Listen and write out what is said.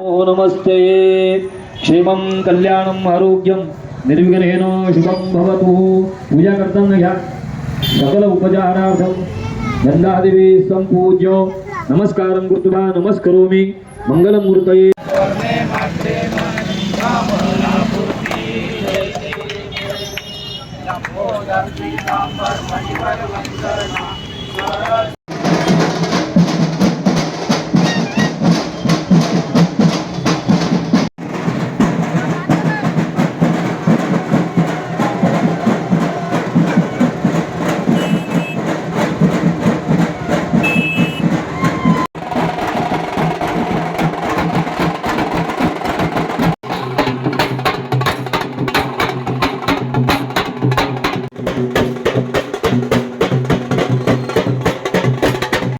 नमस्ते। నమస్తే कल्याण కళ్యాణం ఆరోగ్యం నిర్విఘ్నేన भवतु। पूजा कर्तन या सकल उपचारार्थं गन्धादिवी सम्पूज्य। नमस्कारं कृत्वा नमस्करोमि। मङ्गलमूर्तये